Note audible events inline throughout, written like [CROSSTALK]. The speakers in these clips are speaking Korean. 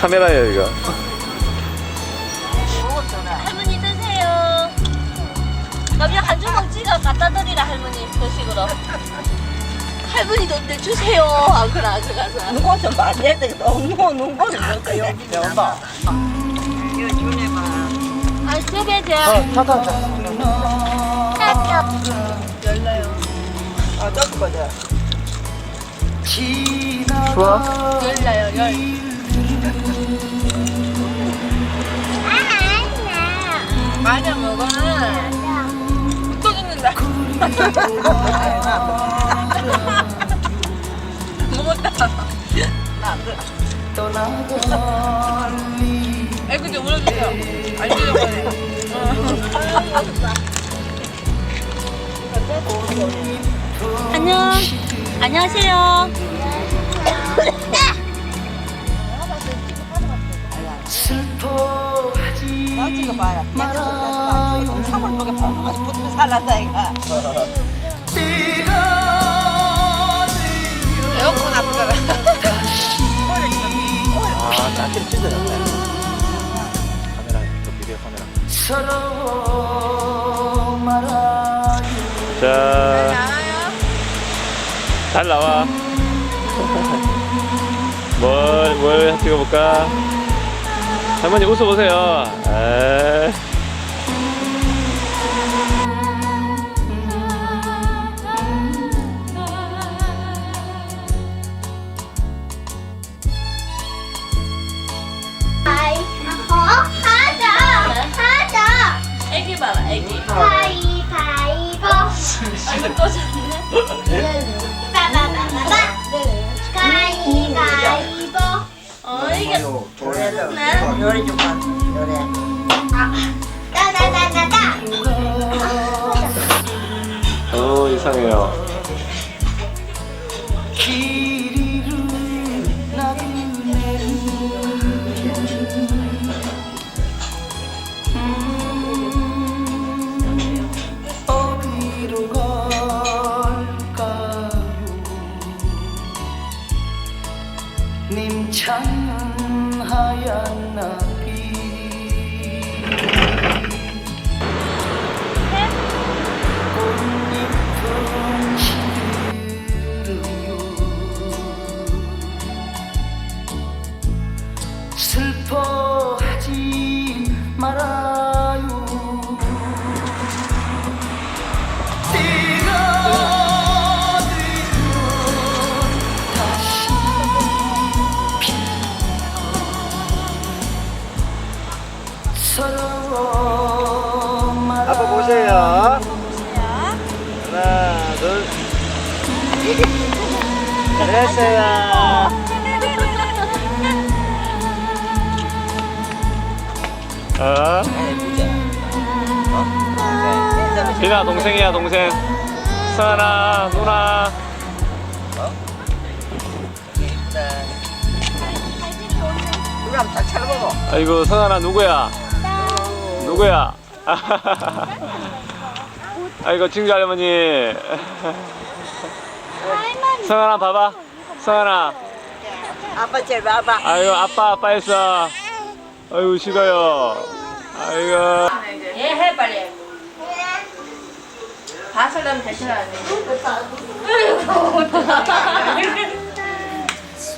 카메라예요 이거. 할머니 드세요. 그럼 한 주먹 찍어 갖다 드리라 할머니 그 식으로. 할머니도 근데 주세요. 안 그래 안 가서. 누구 좀 많이 했더니 너무 누구는 못해 여기 여봐 아 세배제. 타타. 아 저거 보자 좋아. 열나요 열. 많이 먹어. 또 죽는다. [LAUGHS] 먹었다. 애 근데 울어주세요. 안 주려고 안녕. [LAUGHS] [LAUGHS] 안녕하세요. 나 찍어봐라 내가 사물 보게 아주 붙고 살았다 이가 에어컨 앞으로. 아, 짝기를 찢어졌네. 카메라, 그 비디오 카메라. 자, 잘 나와. [LAUGHS] 뭘, 뭘 찍어볼까? 할머니 웃어보세요. 에. 어? 하자 하자 애기 봐라 애기. 가위바위보 아이고 또 졌네. 네. 요리 좀봐 요리 따다다다다 어, 이상해요. 님 창은 하얀 나 아 아빠 보세요. 하나, 둘. 됐어요. 어? 비나 동생이야 동생. 서연아 누나. 그럼 다 쳐다보고 아이고 서연아 누구야? 누구야? 아이고 친구 할머니. 서연아 봐봐. 서연아. 아빠 제일 봐봐 아이고 아빠 아빠 했어. 아이고 싫어요. 아이고. 얘해 빨리. 봐설람 대신하네.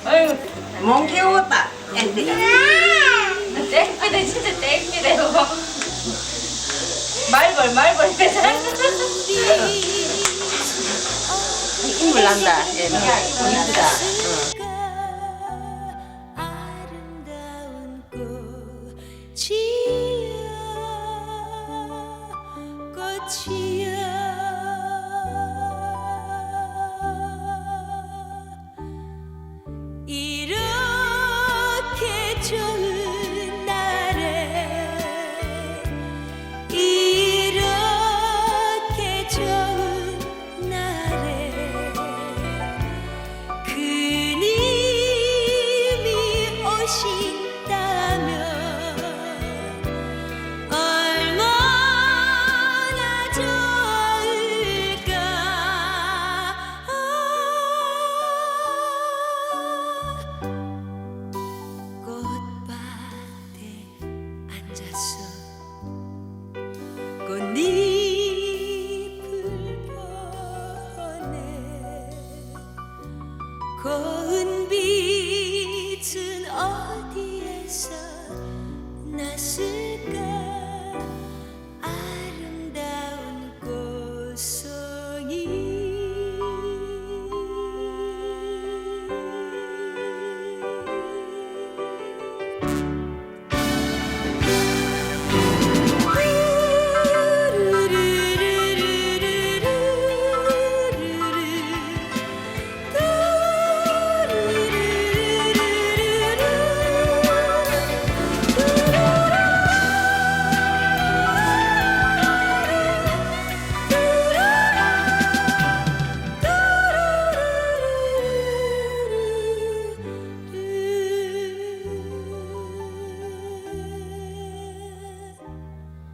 아이고. 몽 키웠다 엔디가 땡기네 진짜 땡기네요. 말벌 말벌 대장. 인물 난다 얘는 이쁘다 아름다운 꽃이